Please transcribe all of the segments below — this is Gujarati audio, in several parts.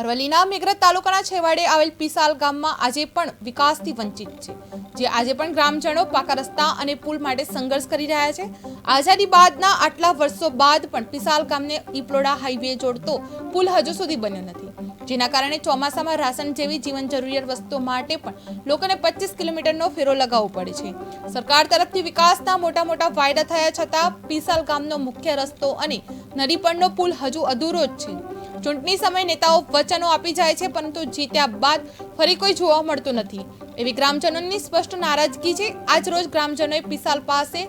અરવલ્લીના મેઘરજ તાલુકાના છેવાડે આવેલ પિસાલ ગામમાં આજે પણ વિકાસથી વંચિત છે, જે આજે પણ ગ્રામજનો પાકા રસ્તા અને પુલ માટે સંઘર્ષ કરી રહ્યા છે. આઝાદી બાદના આટલા વર્ષો બાદ પણ પિસાલ ગામને ઈપલોડા હાઈવે જોડતો પુલ હજુ સુધી બન્યો નથી. જેના કારણે ચોમાસામાં રાશન જેવી જીવન જરૂરિયાત વસ્તુઓ માટે પણ લોકોને પચીસ કિલોમીટરનો ફેરો લગાવવો પડે છે. સરકાર તરફથી વિકાસના મોટા મોટા વાયદા થયા છતાં પિસાલ ગામનો મુખ્ય રસ્તો અને નદીપણનો પુલ હજુ અધૂરો જ છે. ચૂંટણી સમયે નેતાઓ વચનો આપી જાય છે, પરંતુ જીત્યા બાદ ફરી કોઈ જોવા મળતું નથી. એવી ગ્રામજનોની સ્પષ્ટ નારાજગી છે. આજ રોજ ગ્રામજનોએ પિસાલ પાસે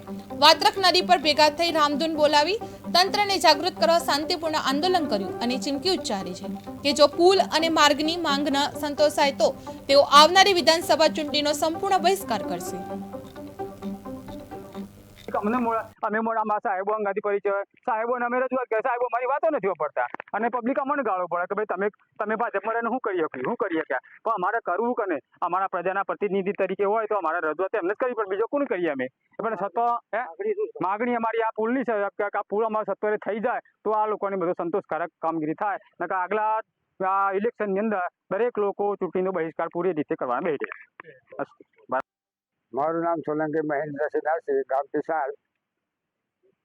વાત્રક નદી પર ભેગા થઈ રામધૂન બોલાવી તંત્રને જાગૃત કરવા શાંતિપૂર્ણ આંદોલન કર્યું અને ચીમકી ઉચ્ચારી છે કે જો પુલ અને માર્ગની માંગ ન સંતોષાય તો તેઓ આવનારી વિધાનસભા ચૂંટણીનો સંપૂર્ણ બહિષ્કાર કરશે. અમને અમે મોડામાં સાહેબો અંગાથી પરિચય સાહેબોને અમે રજૂઆત કરી. સાહેબો મારી વાતો નથી વાપરતા. અને પબ્લિક અમને ગાળો પડે કે ભાઈ તમે તમે ભાજપમાં રહીને શું કરી શક્યું શું કરી શક્યા પણ અમારે કરવું કે નહીં? અમારા પ્રજાના પ્રતિનિધિ તરીકે હોય તો અમારે રજૂઆત એમને જ કરવી પડે. બીજો કોને કરીએ અમે? પણ હે? માગણી અમારી આ પુલની છે. આ પુલ અમારે સત્વરે થઈ જાય તો આ લોકોની બધું સંતોષકારક કામગીરી થાય. નકર આગલા આ ઇલેક્શનની અંદર દરેક લોકો ચૂંટણીનો બહિષ્કાર પૂરી રીતે કરવાના બેઠે. મારું નામ સોલંકી મહેન્દ્રસિંહ દાસી ગામ પિસાલ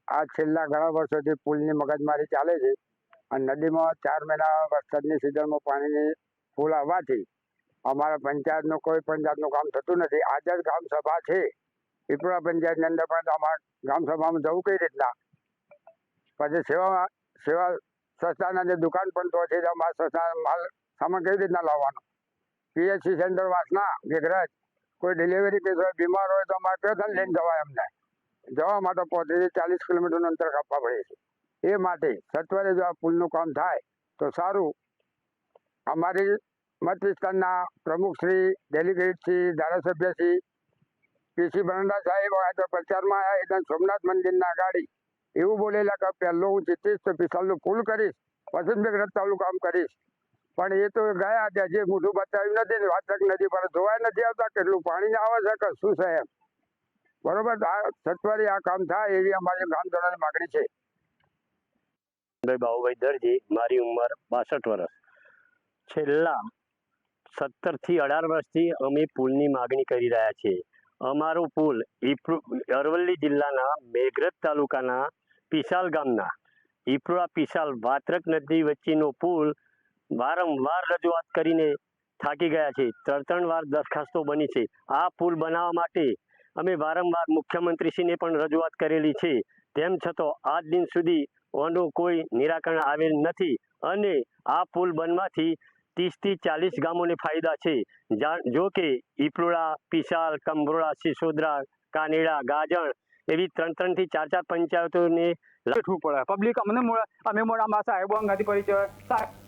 આ છેલ્લા ઘણા વર્ષોથી પુલની મગજમારી ચાલે છે અને નદીમાં ચાર મહિના વરસાદની સિઝનમાં પાણીની ફૂલ આવવાથી અમારા પંચાયતનું કોઈ પણ જાતનું કામ થતું નથી. આજે જ ગ્રામ સભા છે. પીપળા પંચાયતની અંદર પણ અમારા ગ્રામસભામાં જવું કઈ રીતના? પછી સેવા સેવા સંસ્થાના જે દુકાન પણ તો છે અમારા સંસ્થા માલ સામાન કઈ રીતના લાવવાનો? પીએચસી સેન્ટર વાસના મેઘરજ કોઈ ડિલિવરી કેસ હોય બીમાર હોય તો અમારે પેથન લઈને જવાય અમને. જવા માટે પહોંચી ચાલીસ કિલોમીટરનું અંતર કાપવા પડે છે. એ માટે સત્વરે જો આ પુલનું કામ થાય, તો સારું. અમારી મત વિસ્તારના પ્રમુખશ્રી ડેલિગેટશ્રી ધારાસભ્યશ્રી પીસી ભરંડા સાહેબ પ્રચારમાં આવ્યા એટલે સોમનાથ મંદિરના ગાડી એવું બોલેલા કે પહેલો હું જીતીશ તો પિસ્તાલનું પુલ કરીશ વસંતભાઈ મેં રસ્તાનું કામ કરીશ. પણ એ તો ગયા ત્યાં જે મોઢું બતાવ્યું નથી ને વાચક નદી પર ધોવાય નથી આવતા કેટલું પાણી આવે છે કે શું છે એમ. બરોબર? આ સત્વરે આ કામ થાય એવી અમારી ગ્રામજનોની માગણી છે. ભાઈ બાહુભાઈ દરજી, મારી ઉંમર બાસઠ વર્ષ. છેલ્લા સત્તરથી અઢાર વર્ષથી અમે પુલની માગણી કરી રહ્યા છીએ. અમારો પુલ અરવલ્લી જિલ્લાના મેઘરજ તાલુકાના પિશાલ ગામના. ઈપરા પિશાલ વાત્રક નદી વચ્ચેનો પુલ વારંવાર રજૂઆત કરીને થાકી ગયા છે. ત્રણ ત્રણ વાર દરખાસ્તો બની છે. આ પુલ બનાવવા માટે અમે વારંવાર મુખ્યમંત્રીશ્રીને પણ રજૂઆત કરેલી છે. તેમ છતાં આજ દિન સુધી આનું કોઈ નિરાકરણ આવેલ નથી અને આ પુલ બનવાથી ત્રીસથી ચાલીસ ગામોને ફાયદા છે. જા- કે ઈપલોડા પિશાલ કંભરોડા સિસોદરા, કાનેડા ગાજણ એવી ત્રણ ત્રણથી ચાર ચાર પંચાયતોને બેઠવું પડે. પબ્લિક અમને મોડા, અમે મોડામાં નથી પરિચય.